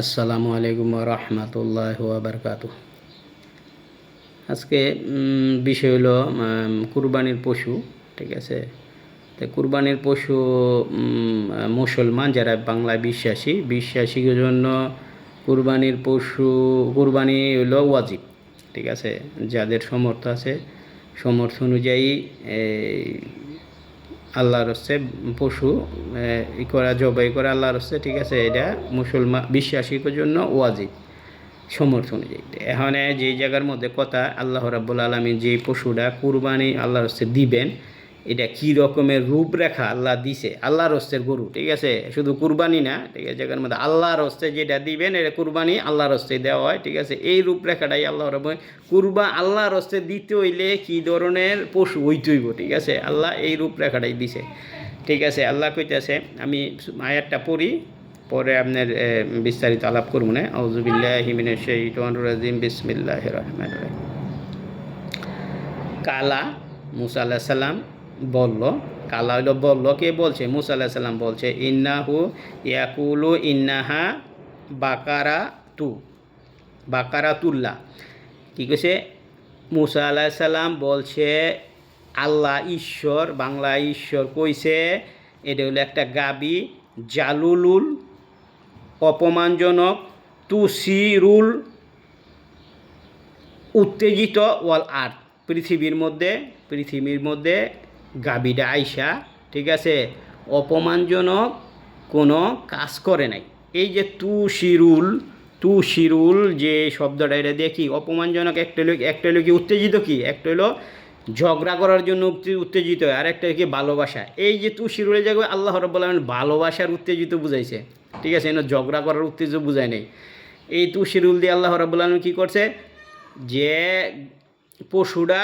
আসসালামু আলাইকুম রহমতুল্লাহ বারকাত আজকে বিষয় হলো কুরবানির পশু, ঠিক আছে? তো কুরবানির পশু মুসলমান যারা বাংলায় বিশ্বাসী, বিশ্বাসীর জন্য কুরবানির পশু, কুরবানি হলো ওয়াজিব, ঠিক আছে? যাদের সমর্থ আছে, সমর্থ অনুযায়ী আল্লাহর হচ্ছে পশু ই করা, জবাই করা আল্লাহর হচ্ছে, ঠিক আছে, এটা মুসলমান বিশ্বাসীর জন্য ওয়াজিব, সমর্থন এখানে যে জায়গার মধ্যে কথা আল্লাহ রাবুল আলমী যে পশুটা কুরবানি আল্লাহর হচ্ছে দিবেন এটা কি রকমের রূপরেখা আল্লাহ দিছে? আল্লাহর হস্তের গরু, ঠিক আছে? শুধু কুরবানি না, ঠিক আছে? জায়গার মধ্যে আল্লাহর হস্তে যেটা দিবেন, এটা কুরবানি আল্লাহর হস্তে দেওয়া হয়, ঠিক আছে? এই রূপরেখাটাই আল্লাহ রব কুরবা আল্লাহর হস্তে দিতে হইলে কি ধরনের পশু হইতে হইব, ঠিক আছে? আল্লাহ এই রূপরেখাটাই দিছে, ঠিক আছে? আল্লাহ কইতেছে, আমি আয়াতটা পড়ি, পরে আপনার বিস্তারিত আলাপ করব না। আউজুবিল্লাহ হিমিনের সেই বিসমিল্লাহ রহমান কালা মুসা আল্লাহ সাল্লাম বলল, কালা হইল বলল, কে বলছে? মুসা আল্লাহ সাল্লাম বলছে, ইন্নাহু ইয়াকুলু ইন্নাহা বাকারা তু বাকারা তুল্লা কি কইছে? মুসা আল্লাহ সাল্লাম বলছে, আল্লাহ ঈশ্বর, বাংলা ঈশ্বর কইছে, এটা হলো একটা গাবি, জালুলুল অপমানজনক, তুসিরুল উত্তেজিত ওয়াল আর্থ পৃথিবীর মধ্যে পৃথিবীর মধ্যে গাবিডা আইসা ঠিক আছে? অপমানজনক কোনো কাজ করে নাই। এই যে তু শিরুল তু শিরুল যে শব্দটা এটা দেখি অপমানজনক একটা লোক একটা লোক উত্তেজিত কি? একটা হলো ঝগড়া করার জন্য উত্তেজিত হয়, আর একটা কি ভালোবাসা। এই যে তু শিরুলের জায়গায় আল্লাহ রব্বুল আলামিন ভালোবাসার উত্তেজিত বুঝাইছে। ঠিক আছে এনে ঝগড়া করার উত্তেজিত বুঝায় নেই। এই তু শিরুল দিয়ে আল্লাহ রব্বুল আলম কী করছে? যে পশুরা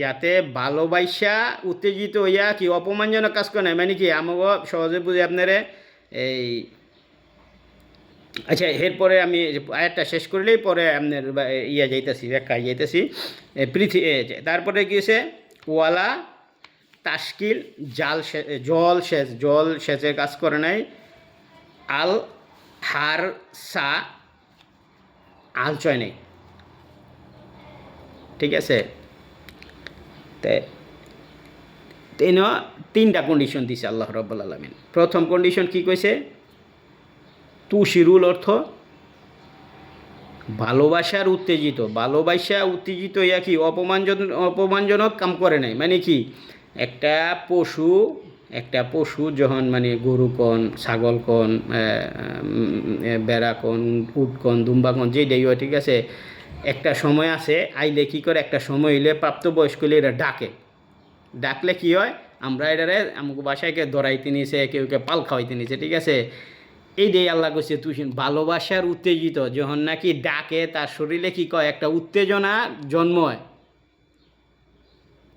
যাতে ভালোবাসা উত্তেজিত হইয়া কি অপমানজনক কাজ করে না মানে কি আমাকে সহজে বুঝে আপনারা এই আচ্ছা এরপরে আমি আয়াতটা শেষ করলেই পরে আপনার ইয়া যাইতেছি, ব্যাখ্যা যাইতেছি। পৃথিবী তারপরে কি গিয়েছে ওয়ালা তাস্কিল জাল জল সেচ, জল সেচের কাজ করে নাই। আল হার সা আল চয় নেই। ঠিক আছে? তে তিন তিনটা কন্ডিশন দিছে আল্লাহ রব্বুল আলমিন। প্রথম কন্ডিশন কি কইছে? তু শিরুল অর্থ ভালোবাসার উত্তেজিত। ভালোবাসা, উত্তেজিত ইয়া কি অপমানজন, অপমানজনক কাম করে নাই? মানে কি? একটা পশু একটা পশু যখন মানে গরু কন, ছাগল কন বেড়া কন, উট কন, দুম্বা কন যেটাই হয়, ঠিক আছে? একটা সময় আছে, আইলে কি করে একটা সময় হইলে প্রাপ্তবয়স্ক হইলে এরা ডাকে। ডাকলে কি হয়? আমরা এটারে আমাকে বাসায়কে ধরাইতে নিয়েছে কেউ কে পাল খাওয়াইতে নিছে, ঠিক আছে? এই যে আল্লাহ করছে তুই ভালোবাসার উত্তেজিত, যখন নাকি ডাকে, তার শরীরে কি কয়? একটা উত্তেজনা জন্ময়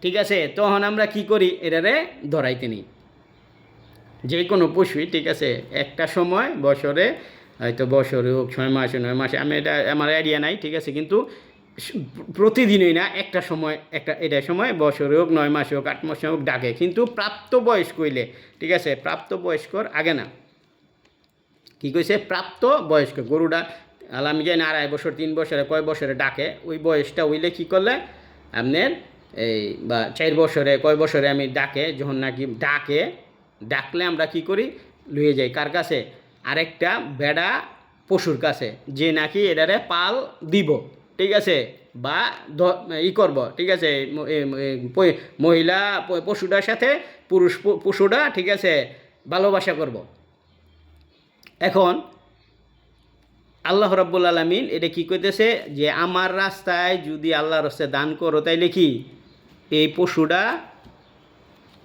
ঠিক আছে? তখন আমরা কি করি? এটারে ধরাইতে নিই। যে কোনো পশুই, ঠিক আছে? একটা সময় বছরে হয়তো বছরে হোক, ছয় মাসে নয় মাসে, আমি এটা, আমার আইডিয়া নাই, ঠিক আছে? কিন্তু প্রতিদিনই না, একটা সময়, একটা, এটা সময়, বছরে হোক, নয় মাসে হোক, আট মাসে হোক, ডাকে। কিন্তু প্রাপ্তবয়স্ক হইলে ঠিক আছে? প্রাপ্তবয়স্কর আগে না। কী কইছে? প্রাপ্ত বয়স্ক গরুটা আল্লাহ আমি জানি আড়াই বছর, তিন বছরে, কয় বছরে ডাকে, ওই বয়সটা হইলে কী করলে? আপনার এই, বা চার বছরে, কয় বছরে আমি ডাকে, যখন নাকি ডাকে, ডাকলে আমরা কি করি? লুয়ে যাই। কার কাছে? আরেকটা বেড়া পশুর কাছে, যে নাকি এটারে পাল দিব, ঠিক আছে? বা ই করব, ঠিক আছে? মহিলা পশুটার সাথে পুরুষ পশুটা, ঠিক আছে, ভালোবাসা করব। এখন আল্লাহ রাব্বুল আলমিন এটা কি করতেছে যে আমার রাস্তায় যদি আল্লাহর রাস্তায় দান করো, তাইলে কি? এই পশুটা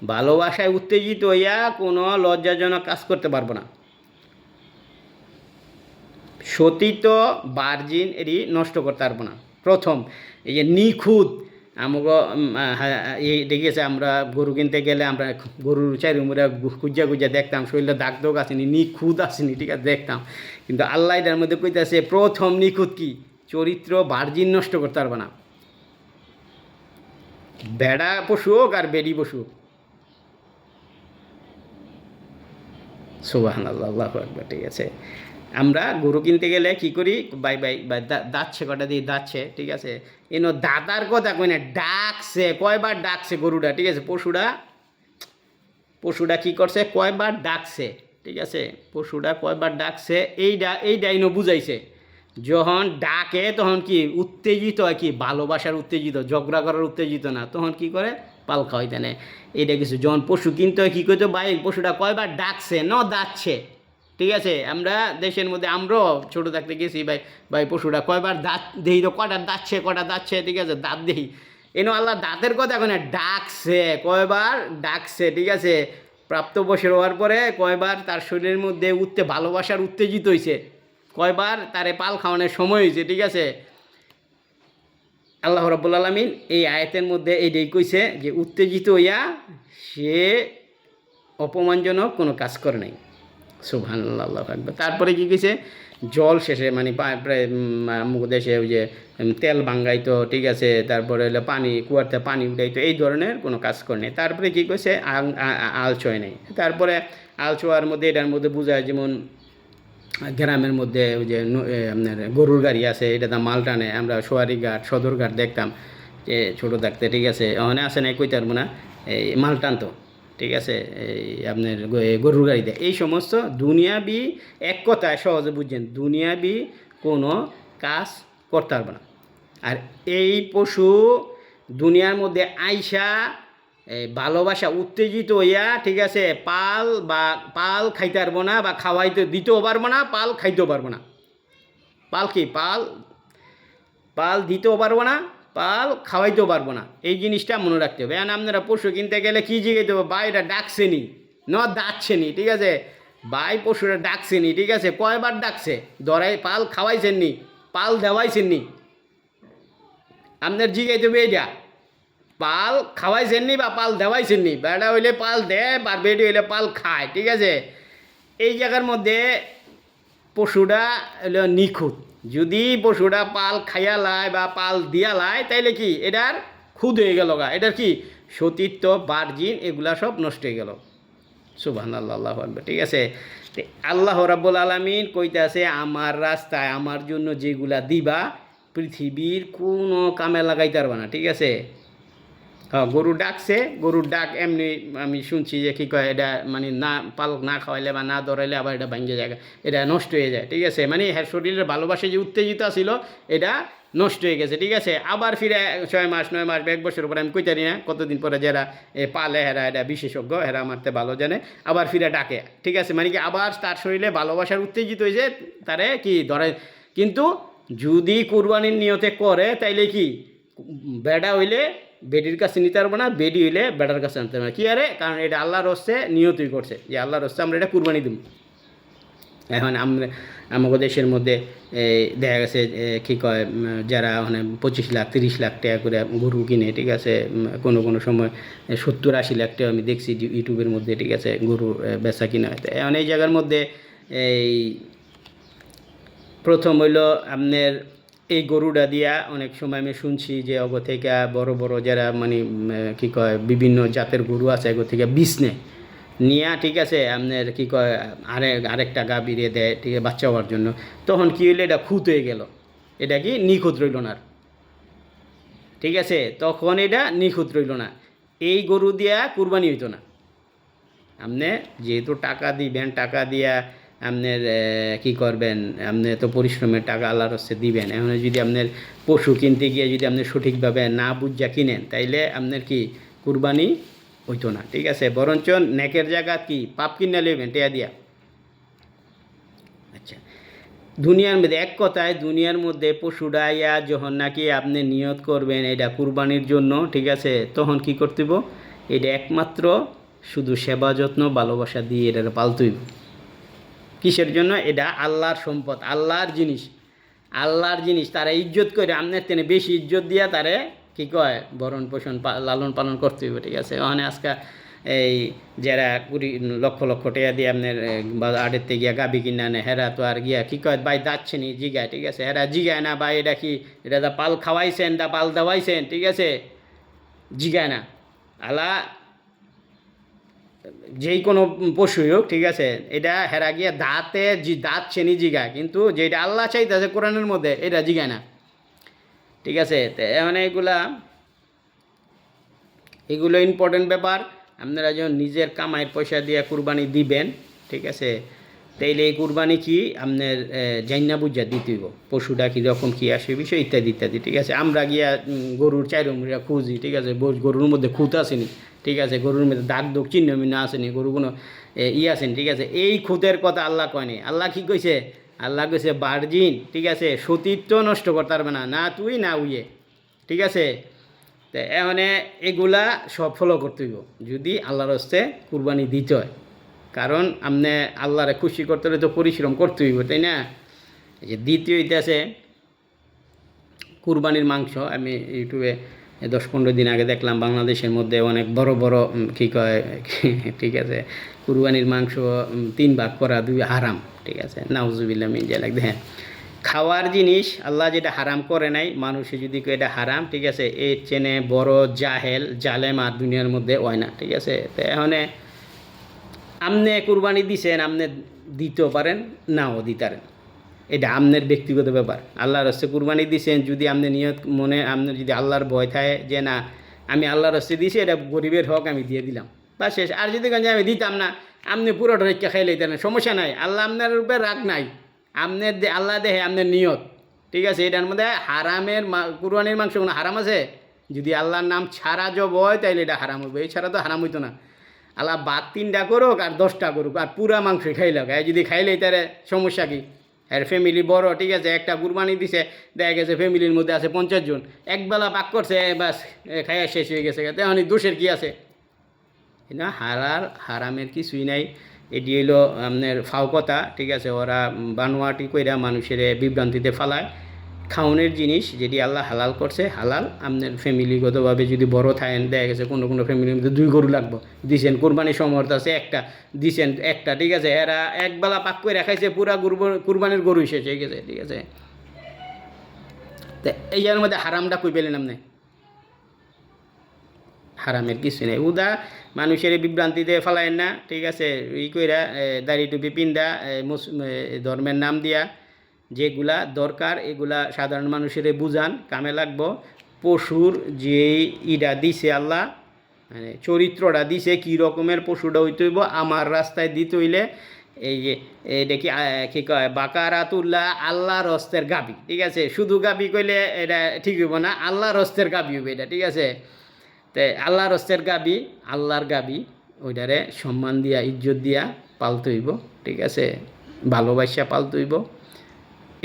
ভালোবাসায় উত্তেজিত হইয়া কোনো লজ্জাজনক কাজ করতে পারব না। সতীত বার্জিন এটি নষ্ট করতে পারব না। প্রথম, এই যে নিখুঁত আমাকে এই দেখেছে আমরা গরু কিনতে গেলে আমরা গরুর চারি উমরা খুঁজা খুঁজা দেখতাম, শরীরে দাগ দোগ আসেনি, নিখুঁত আসেনি, ঠিক আছে, দেখতাম। কিন্তু আল্লাহ এটার মধ্যে কইতেছে, প্রথম নিখুঁত কি? চরিত্র বার্জিন নষ্ট করতে পারবে না। বেড়া পশু হোক আর বেড়ি পশু হোক। সুবাহ আল্লাহ ঠিক আছে। আমরা গরু কিনতে গেলে কি করি? বাই বাই বাই দাচ্ছে কটা দিয়ে দাচ্ছে ঠিক আছে? এনো দাদার কথা কই না, ডাকছে, কয়বার ডাকছে গরুটা, ঠিক আছে? পশুটা পশুটা কি করছে? কয়বার ডাকছে, ঠিক আছে? পশুটা কয়বার ডাকছে এই এইটা এই ডাইনো বুঝাইছে। যখন ডাকে, তখন কি উত্তেজিত হয় কি? ভালোবাসার উত্তেজিত, ঝগড়া করার উত্তেজিত না। তখন কি করে? পাল খাওয়াইতে নেয়। এইটা কিছু, যখন পশু কিনতে হয়, কী করতো ভাই, পশুটা কয়বার ডাকছে? ন দাচ্ছে ঠিক আছে? আমরা দেশের মধ্যে আমরাও ছোটো থাকতে গেছি, ভাই ভাই পশুটা কয়বার দাঁত দেহি তো কটা দাঁতছে কটা দাচ্ছে ঠিক আছে? দাঁত দেহি এনো আল্লাহ, দাঁতের কথা এখন ডাকছে, কয়বার ডাকছে, ঠিক আছে? প্রাপ্তবয়সের হওয়ার পরে কয়বার তার শরীরের মধ্যে উঠতে, ভালোবাসার উত্তেজিত হয়েছে কয়বার তারে পাল খাওয়ানোর সময় হয়েছে ঠিক আছে? আল্লাহ রব্বুল আলমিন এই আয়াতের মধ্যে এইটাই কইছে যে, উত্তেজিত হইয়া সে অপমানজনক কোনো কাজ করে নাই। সুবহান আল্লাহ আকবর। তারপরে কি কইছে? জল শেষে মানে প্রায় দেশে ওই যে তেল ভাঙ্গাইতো ঠিক আছে, তারপরে হলো পানি কুয়ারতে পানি উঠাইতো, এই ধরনের কোনো কাজ করে নেই। তারপরে কী আ- আলচয় নেই। তারপরে আলচোয়ার মধ্যে, এটার মধ্যে বোঝায়, যেমন, গ্রামের মধ্যে ওই যে আপনার গরুর গাড়ি আছে, এটা তো মাল টানে, আমরা সদর ঘাট দেখতাম, যে ছোটো থাকতে, ঠিক আছে, ওখানে আসে কইতে পারব না, এই মাল টানতো। ঠিক আছে? এই আপনার গরুর গাড়িতে। এই সমস্ত দুনিয়াবি এক কথায় সহজে বুঝছেন, দুনিয়াবি কোনো কাজ করতে পারবে না। আর এই পশু দুনিয়ার মধ্যে আইসা এই ভালোবাসা উত্তেজিত হইয়া, ঠিক আছে, পাল বা, পাল খাইতে পারব না বা খাওয়াইতে দিতেও পারব না, পাল খাইতেও পারব না। পাল কি? পাল পাল দিতেও পারব না পাল খাওয়াইতেও পারব না। এই জিনিসটা মনে রাখতে হবে। এখন আপনারা পশু কিনতে গেলে কী জিজ্ঞেস দেবো বা এটা ডাকছেনি ন ডাকছেনি ঠিক আছে? বাই পশুরা ডাকছেনি ঠিক আছে? কয়বার ডাকছে? দরাই পাল খাওয়াইছেননি পাল দেওয়াইছেননি আপনার জিজ্ঞেস দেবে এটা পাল খাওয়াইছেননি বা পাল দেওয়াইছেননি বেড়া হইলে পাল দেয় আর বেডি হইলে পাল খায়, ঠিক আছে? এই জায়গার মধ্যে পশুটা নিখুঁত। যদি পশুটা পাল খাইয়া লায় বা পাল দিয়া লায় তাইলে কি এটার খুদ হয়ে গেল গা? এটার কি সতীত্ব, বার্জিন, এগুলা সব নষ্ট হয়ে গেল। সুবহান আল্লাহ ঠিক আছে? আল্লাহ রাব্বুল আলামিন কইতে আছে আমার রাস্তায় আমার জন্য যেগুলা দিবা, পৃথিবীর কোনো কামে লাগাইতে পারবা না। ঠিক আছে? গরু ডাকছে গরুর ডাক এমনি আমি শুনছি যে কী কয়, এটা মানে না, পালক না খাওয়াইলে বা না দৌড়াইলে আবার এটা ভাঙ্গে যায়, এটা নষ্ট হয়ে যায়, ঠিক আছে? মানে হ্যাঁ শরীরের ভালোবাসা যে উত্তেজিত ছিল, এটা নষ্ট হয়ে গেছে, ঠিক আছে? আবার ফিরে ছয় মাস, নয় মাস, এক বছর পরে আমি কইতে পারি না, কতদিন পরে যারা পালে, হেরা এটা বিশেষজ্ঞ, হেরা মারতে ভালো জানে, আবার ফিরে ডাকে, ঠিক আছে? মানে কি আবার তার শরীরে ভালোবাসার উত্তেজিত হয়ে হয়েছে তারে কি ধরে কিন্তু যদি কুরবানির নিয়তে করে, তাইলে কি বেডা হইলে বেডির কাছে নিতে পারব না, বেডি হইলে বেডার কাছে আনতে পারব না। কি আরে? কারণ এটা আল্লাহর হচ্ছে নিয়তই করছে। যে আল্লাহর হচ্ছে আমরা এটা কুরবানি দিব। এখন আমরা আমাদের দেশের মধ্যে দেখা গেছে কি কয় যারা মানে পঁচিশ লাখ, তিরিশ লাখ টাকা করে গরু কিনে, ঠিক আছে কোনো কোনো সময় সত্তর, আশি লাখ টাকা আমি দেখছি ইউটিউবের মধ্যে, ঠিক আছে, গরু বেচা কিনা হয়। এখন এই জায়গার মধ্যে এই প্রথম হইল আপনার এই গরুটা দিয়া অনেক সময় আমি শুনছি যে অগ থেকে বড় বড় যারা মানে কি কয়, বিভিন্ন জাতের গরু আছে এগো থেকে বিষ নেয় নিয়া ঠিক আছে, আপনার কি কয় আরেক আরেকটা গা বিড়িয়ে দেয়, ঠিক আছে, বাচ্চা হওয়ার জন্য। তখন কী হইল, এটা খুঁত হয়ে গেল। এটা কি নিখুঁত রইল না আর। ঠিক আছে, তখন এটা নিখুঁত রইল না। এই গরু দিয়া কুরবানি হইতো না। আপনি যেহেতু টাকা দিবেন, টাকা দিয়া আপনার কি করবেন? আপনি তো পরিশ্রমের টাকা আল্লাহর হচ্ছে দিবেন। এখন যদি আপনার পশু কিনতে গিয়ে যদি আপনি সঠিকভাবে না বুঝা কিনেন, তাইলে আপনার কি কুরবানি হইতো না। ঠিক আছে? বরঞ্চ নেকের জায়গা কি? পাপ কিনে নেবেন টেয়া দিয়া। আচ্ছা। দুনিয়ার মধ্যে, এক কথায় দুনিয়ার মধ্যে পশুটা ইয়া যখন নাকি আপনি নিয়ত করবেন এটা কুরবানির জন্য, ঠিক আছে? তখন কি করতে হইব? এটা একমাত্র শুধু সেবা, যত্ন, ভালোবাসা দিয়ে এটা পালতইব কিসের জন্য? এটা আল্লাহর সম্পদ, আল্লাহর জিনিস। আল্লাহর জিনিস, তারা ইজ্জত করে আপনার তেনে বেশি ইজ্জত দিয়া তারে কি কয়? ভরণ পোষণ লালন পালন করতে হইব, ঠিক আছে? ওখানে আজকে এই যারা কুড়ি, লক্ষ লক্ষ টাকা দিয়ে আপনার আড়েতে গিয়া গাবি কিনা আনে, হেরা তো আর গিয়া কী কয়? ভাই, যাচ্ছে নি, জিগায়, ঠিক আছে? হেরা জিগায় না, ভাই, এটা কি, এটা দা পাল খাওয়াইছেন, দা পাল দেওয়াইছেন, ঠিক আছে? জিগায় না। আলা যেই কোনো পশুই হোক, ঠিক আছে? এটা হেরা গিয়ে দাঁতে দাঁত চেনি জিগায়, কিন্তু যেটা আল্লাহ চাইতেছে কোরআনের মধ্যে, এটা জিগায় না। ঠিক আছে? মানে এগুলা, এগুলো ইম্পর্টেন্ট ব্যাপার। আপনারা যখন নিজের কামাইয়ের পয়সা দিয়ে কুরবানি দিবেন, ঠিক আছে? তাইলে এই কুরবানি কি আপনার জাইনা বুঝা দিতে হইব। পশুটা কীরকম কী আসে, বিষয় ইত্যাদি ইত্যাদি, ঠিক আছে? আমরা গিয়া গরুর চাইরমরা খুঁজি, ঠিক আছে? গরুর মধ্যে খুঁত আসেনি। ঠিক আছে, গরুর মধ্যে দাগ দোগ চিহ্ন মিহ্ন আসেনি গরু কোনো ই আসেনি ঠিক আছে। এই খুঁতের কথা আল্লাহ কয়নি আল্লাহ কি কইছে? আল্লাহ কইছে, বার্জিন, ঠিক আছে, সতীত্ব নষ্ট করতে পারবে না না তুই, না উইয়ে, ঠিক আছে? তো মানে এগুলা সব ফলো করতে হইব। যদি আল্লাহর হস্তে কুরবানি দিতে হয়। কারণ আপনি আল্লাহরে খুশি করতে হলে তো পরিশ্রম করতে হইব, তাই না? যে দ্বিতীয় ইতিহাসে কুরবানির মাংস, আমি ইউটিউবে দশ পনেরো দিন আগে দেখলাম বাংলাদেশের মধ্যে অনেক বড় বড় কী কয়, ঠিক আছে, কুরবানির মাংস তিন ভাগ করা, দুই হারাম, ঠিক আছে নাউজুবিল্লা মিন যে লাগবে হ্যাঁ খাওয়ার জিনিস আল্লাহ যেটা হারাম করে নাই, মানুষে যদি এটা হারাম, ঠিক আছে, এর চেনে বড় জাহেল, জালেম আর দুনিয়ার মধ্যে হয় না, ঠিক আছে, তো এখানে আপনি কুরবানি দিছেন আপনি দিতেও পারেন, নাও দিতারেন এটা আপনার ব্যক্তিগত ব্যাপার। আল্লাহর হস্তে কুরবানি দিছেন, যদি আপনি নিয়ত মনে আপনার যদি আল্লাহর ভয় থাকে যে না, আমি আল্লাহর হস্তে দিছি, এটা গরিবের হক আমি দিয়ে দিলাম। বা শেষ, আর যদি কেন আমি দিতাম না আপনি পুরোটা রেখে খাই লইতেন সমস্যা নাই। আল্লাহ আপনার উপরে রাগ নাই। আপনার আল্লাহ দেহে আপনার নিয়ত। ঠিক আছে, এটার মধ্যে হারামের কুরবানির মাংস কোনো হারাম আছে? যদি আল্লাহর নাম ছাড়া জব হয়, তাইলে এটা হারাম হবে। এছাড়া তো হারাম হইতো না। আল্লাহ বাদ তিনটা করুক আর দশটা করুক, আর পুরা মাংস খাইলাক। যদি খাইলেই তার সমস্যা কি? আর ফ্যামিলি বড়, ঠিক আছে? একটা কুরবানি দিছে, দেখা গেছে ফ্যামিলির মধ্যে আছে পঞ্চাশ জন। একবেলা পাক করছে ব্যাস খাইয়া শেষ হয়ে গেছে। তেমন দোষের কি আছে? না হারার হারামের কিছুই নাই। এটি হইল আপনার ফাউকতা ঠিক আছে? ওরা বানোয়াটি কইরা মানুষের বিভ্রান্তিতে ফালায়। খাওনের জিনিস যেটি আল্লাহ হালাল করছে, হালাল। আপনার ফ্যামিলিগতভাবে যদি বড় থাকেন, দেখা গেছে কোনো কোনো ফ্যামিলির মধ্যে দুই গরু লাগবো। দিছেন কোরবানি সমর্থ আছে একটা, দিছেন একটা, ঠিক আছে? এরা একবেলা পাক করে রাখাইছে পুরা গরু, কুরবানির গরু শেষ হয়ে গেছে, ঠিক আছে? তো এইটার মধ্যে হারামটা কই পেলেন আপনি? হারামের কিছু নেই। উদা মানুষের এই বিভ্রান্তিতে ফেলায়েন না, ঠিক আছে? ই কইরা দাড়ি টুপি পিন্দা ধর্মের নাম দিয়া যেগুলা দরকার, এগুলা সাধারণ মানুষের বুঝান, কামে লাগবো। পশুর যে ইটা দিছে আল্লাহ মানে চরিত্রটা দিছে, কী রকমের পশুটা হইতে হইব, আমার রাস্তায় দিতে হইলে এই যে, এটা কি কি কয়, বাকারাতুল্লাহ আল্লাহ হস্তের গাবি, ঠিক আছে? শুধু গাবি কইলে এটা ঠিক হইব না, আল্লাহ হস্তের গাবি হইবে এটা, ঠিক আছে? তে আল্লাহ রস্তের গাবি, আল্লাহর গাবি, ওইটারে সম্মান দিয়া, ইজ্জত দিয়া পালতে হইব, ঠিক আছে? ভালোবাসা পালতে হইব।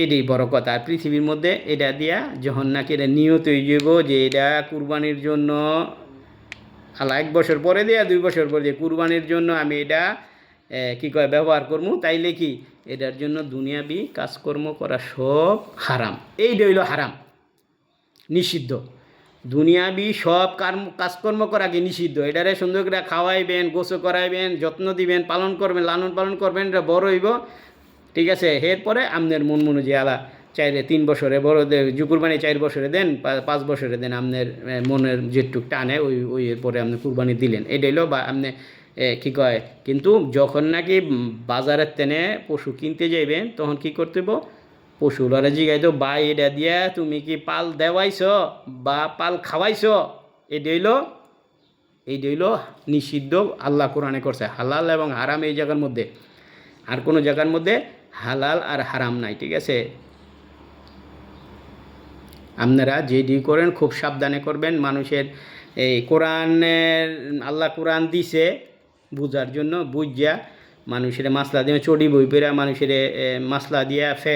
এটাই বড় কথা। আর পৃথিবীর মধ্যে এটা দিয়া যখন নাকি এটা নিয়ত হয়ে যাব যে এটা কুরবানির জন্য, আল্লাহ এক বছর পরে দেয়া দুই বছর পরে দিয়ে কুরবানির জন্য আমি এটা কি কয়, ব্যবহার করব তাইলে কি? এটার জন্য দুনিয়াবি কাজকর্ম করা সব হারাম। এইটা হইল হারাম। নিষিদ্ধ। দুনিয়াবি সব কার্ম, কাজকর্ম করা কি নিষিদ্ধ? এটারে সুন্দর করে খাওয়াইবেন গোসো করাইবেন, যত্ন দিবেন, পালন করবেন, লালন পালন করবেন, এটা বড় হইব। ঠিক আছে? এরপরে আপনার মন মনে যে আলা চাইরে তিন বছরে বড় কুরবানি চার বছরে দেন পাঁচ বছরে দেন আপনার মনের যেটুক টানে, ওই ওই এরপরে আপনি কুরবানি দিলেন। এটাই হলো বা আপনি কি কয়? কিন্তু যখন নাকি বাজারের তেনে পশু কিনতে যাইবেন তখন কি করতে হইব? পশুলারে জিগাই তো বা এটা দিয়া তুমি কি পাল দেওয়াইছ বা পাল খাওয়াইছ? এটা হইল এই হইল নিষিদ্ধ, আল্লাহ কোরআনে করছে, হালাল এবং হারাম এই জায়গার মধ্যে। আর কোনো জায়গার মধ্যে হালাল আর হারাম নাই, ঠিক আছে? আপনারা যেটি করেন খুব সাবধানে করবেন। মানুষের এই কোরআনের, আল্লাহ কোরআন দিছে বুঝার জন্য বুঝিয়া মানুষের মাসলা দিয়ে চড়ি বই পেরা মানুষের মাসলা দিয়া ফে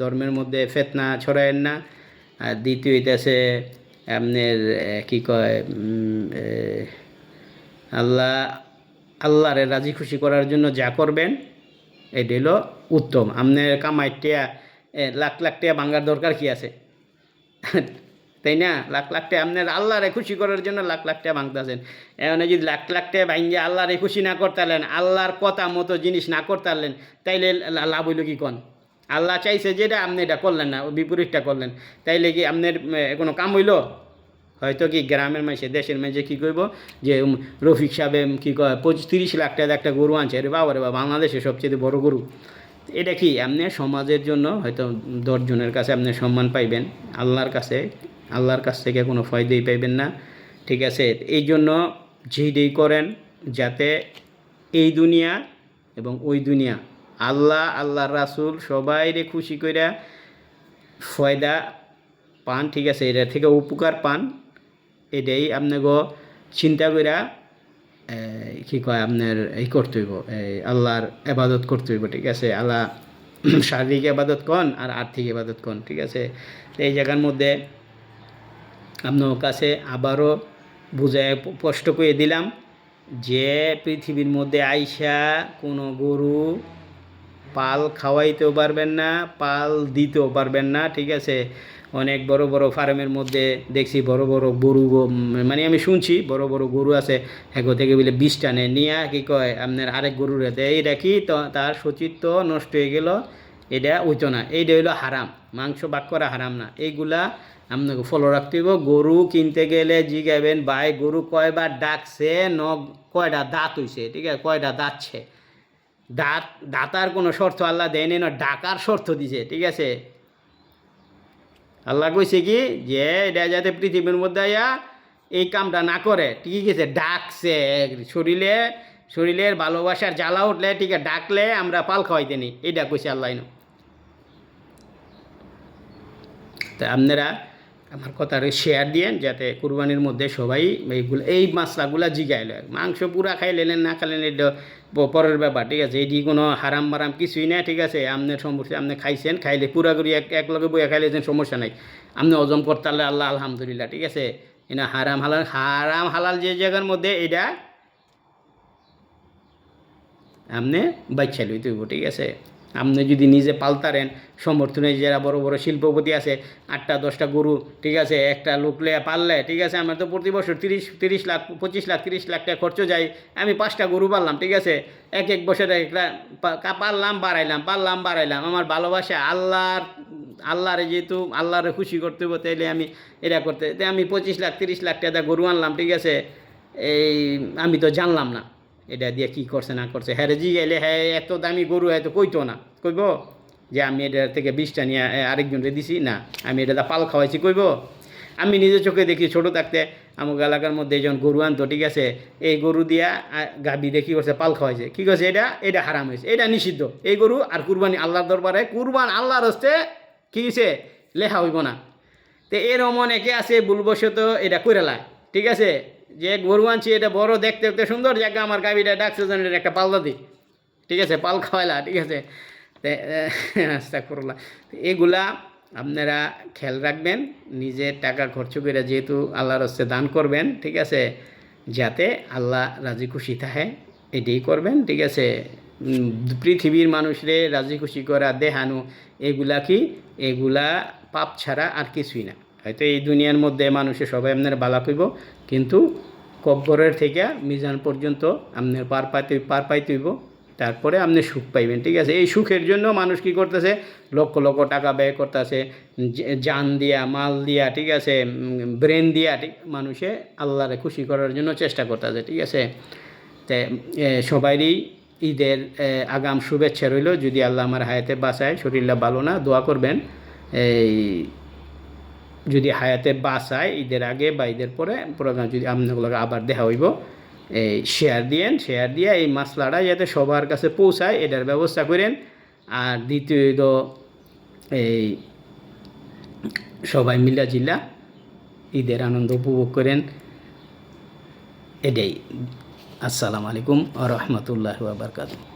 ধর্মের মধ্যে ফেতনা ছড়ায়েন না। আর দ্বিতীয় হইতেছে আপনার কি কয় আল্লাহ, আল্লাহরে রাজি খুশি করার জন্য যা করবেন এটা হলো উত্তম। আপনার কামাই টিয়া লাখ লাখ টাকা ভাঙ্গার দরকার কি আছে? তাই না? লাখ লাখ টাকা আপনার আল্লাহরে খুশি করার জন্য লাখ লাখ টাকা ভাঙতেছেন। এখন যদি লাখ লাখ টাকা ভাঙ্গে আল্লাহরে খুশি না করতালেন, আল্লাহর কথা মতো জিনিস না করতালেন, তাইলে লাভ হইল কি কন? আল্লাহ চাইছে যেটা আপনি এটা করলেন না, বিপরীতটা করলেন। তাইলে কি আপনার কোনো কাম হইল? হয়তো কি গ্রামের মাসে দেশের মাঝে কী করব? যে রফিক সাহেব কী কয় পঁচিশ তিরিশ লাখ টাকা একটা গরু আনছে। রে বাবা রে বাবা বাংলাদেশে সবচেয়ে বড় গরু। এটা কি আপনি সমাজের জন্য হয়তো দশজনের কাছে আপনি সম্মান পাইবেন? আল্লাহর কাছে, আল্লাহর কাছ থেকে কোনো ফয়দাই পাইবেন না। ঠিক আছে? এই জন্য যেইটাই করেন, যাতে এই দুনিয়া এবং ওই দুনিয়া, আল্লাহ, আল্লাহর রাসুল সবাইরে খুশি কইরা ফয়দা পান, ঠিক আছে? এটা থেকে উপকার পান। এটাই আপনাকে চিন্তা এই, কি কয় আপনার এই করতে হইব এই আল্লাহর এবাদত করতে হইব ঠিক আছে? আল্লাহ শারীরিক এবাদত কন আর আর্থিক এবাদত কন ঠিক আছে? এই জায়গার মধ্যে আপনার কাছে আবারও বুঝায় স্পষ্ট করে দিলাম যে পৃথিবীর মধ্যে আইসা কোনো গরু পাল খাওয়াইতেও পারবেন না পাল দিতেও পারবেন না ঠিক আছে? অনেক বড় বড় ফার্মের মধ্যে দেখছি বড় বড় গরু মানে আমি শুনছি বড় বড় গরু আছে। হেগো থেকে বলে বিষ টানে নিয়ে কি কয়, আপনার আরেক গরুর হাতে এই রাখি তো, তার সচিত্র নষ্ট হয়ে গেল। এটা ওইতো না। এইটা হইল হারাম। মাংস বাক করা হারাম না। এইগুলা আপনাকে ফলো রাখতে হইব। গরু কিনতে গেলে জিগাবেন, ভাই গরু কয়বার ডাকছে ন কয়টা দাঁত হইছে, ঠিক আছে? কয়টা দাঁতছে? দাঁত দাতার কোনো শর্ত আল্লাহ দেয়নি না। ডাকার শর্ত দিছে, ঠিক আছে? আল্লাহ কইছে কি যে এটা যাতে পৃথিবীর মধ্যে আয়া এই কামটা না করে। ঠিকই গেছে ডাকছে। শরীরে, শরীরের ভালোবাসার জ্বালা উঠলে, ঠিক ডাকলে আমরা পাল খাওয়াইতে নি এটা কইছে আল্লাহ। তা আপনারা আমার কথাটা শেয়ার দিয়েন যাতে কুরবানির মধ্যে সবাই এইগুলো, এই মশলাগুলা জিগাইল মাংস পুরা খাইলেন না খাইলেন এটা পরের ব্যাপার, ঠিক আছে? এটি কোনো হারাম মারাম কিছুই না ঠিক আছে? আপনার সমস্যা আপনি খাইছেন, খাইলে পুরা করি এক এক লগে বইয়া খাইলেছেন সমস্যা নাই। আপনি হজম করতে পারলে আল্লাহ আলহামদুলিল্লাহ, ঠিক আছে? এনা হারাম হালাল হারাম হালাল যে জায়গার মধ্যে এটা আপনি বাচ্চা লইতে হইব, ঠিক আছে? আপনি যদি নিজে পালতারেন সমর্থনে যারা বড় বড় শিল্পপতি আছে, আটটা, দশটা গরু, ঠিক আছে, একটা লোকলে পাললে, ঠিক আছে, আমার তো প্রতি বছর তিরিশ তিরিশ লাখ, পঁচিশ লাখ, তিরিশ লাখ টাকা খরচ যায়, আমি পাঁচটা গরু পারলাম ঠিক আছে, এক এক বছরে একটা পারলাম বাড়াইলাম পারলাম বাড়াইলাম, আমার ভালোবাসা আল্লাহর আল্লাহর যেহেতু, আল্লাহরে খুশি করতে হবে তাইলে আমি এটা করতে আমি পঁচিশ লাখ, তিরিশ লাখ টাকা গরু আনলাম, ঠিক আছে, এই, আমি তো জানলাম না। এটা দিয়ে কি করছে, না করছে? হ্যাঁ রে, জি গেলে হ্যাঁ এত দামি গরু হয়তো কইতো না। কইব? যে আমি এটা থেকে বিষটা নিয়ে আরেকজনকে দিছি, না, আমি এটা পাল খাওয়াইছি, কইব? আমি নিজের চোখে দেখি ছোট থাকতে আমার এলাকার মধ্যে একজন গরু আনতো, ঠিক আছে? এই গরু দিয়া গাবি দেখি করছে, পাল খাওয়াইছে। কি করছে এটা? এটা হারাম হয়েছে। এটা নিষিদ্ধ। এই গরু আর কুরবানি আল্লাহর দরবারে, কুরবান আল্লাহর হস্তে কি হয়েছে লেখা হইব না। তো এরম অনেকে আছে, ভুলবশত এটা করে লায়, ঠিক আছে? যে গরু আনছি এটা বড় দেখতে দেখতে সুন্দর জায়গা, আমার গাবিটা ডাকছে যেন একটা পাল্লা দিই। ঠিক আছে, পাল খাওয়াইলা, ঠিক আছে? করলা এগুলা আপনারা খেয়াল রাখবেন, নিজের টাকা খরচ করে যেহেতু আল্লাহর হস্তে দান করবেন, ঠিক আছে? যাতে আল্লাহ রাজি খুশি থাকে, এটাই করবেন, ঠিক আছে? পৃথিবীর মানুষরে রাজি খুশি করা, দেহানো, এগুলা কি? এগুলা পাপ ছাড়া আর কিছুই না। হয়তো এই দুনিয়ার মধ্যে মানুষে সবাই আপনার বালা কইব কিন্তু কব্বরের থেকে মিজান পর্যন্ত আপনার পার পাইতে পার পাইতে হইব তারপরে আপনি সুখ পাইবেন ঠিক আছে? এই সুখের জন্য মানুষ কি করতেছে? লক্ষ লক্ষ টাকা ব্যয় করতেছে জান দিয়া মাল দিয়া ঠিক আছে? ব্রেন দিয়া ঠিক মানুষে আল্লাহরে খুশি করার জন্য চেষ্টা করতেছে ঠিক আছে? তে এ, সবারই ঈদের আগাম শুভেচ্ছা রইল। যদি আল্লাহ আমার হায়াতে বাঁচায় শরীরটা ভালো না দোয়া করবেন। এই যদি হায়াতে বাঁচায়, ঈদের আগে বা ঈদের পরে প্রোগ্রাম যদি আপনাগুলোকে আবার দেখা হইব, এই শেয়ার দিয়েন শেয়ার দিয়ে এই মাসলাটা যাতে সবার কাছে পৌঁছায়, এটার ব্যবস্থা করেন। আর দ্বিতীয় হইল এই সবাই মিলা জিল্লা ঈদের আনন্দ উপভোগ করেন। এটাই। আসসালামু আলাইকুম আ রহমতুল্লাহ বারকাতুহ।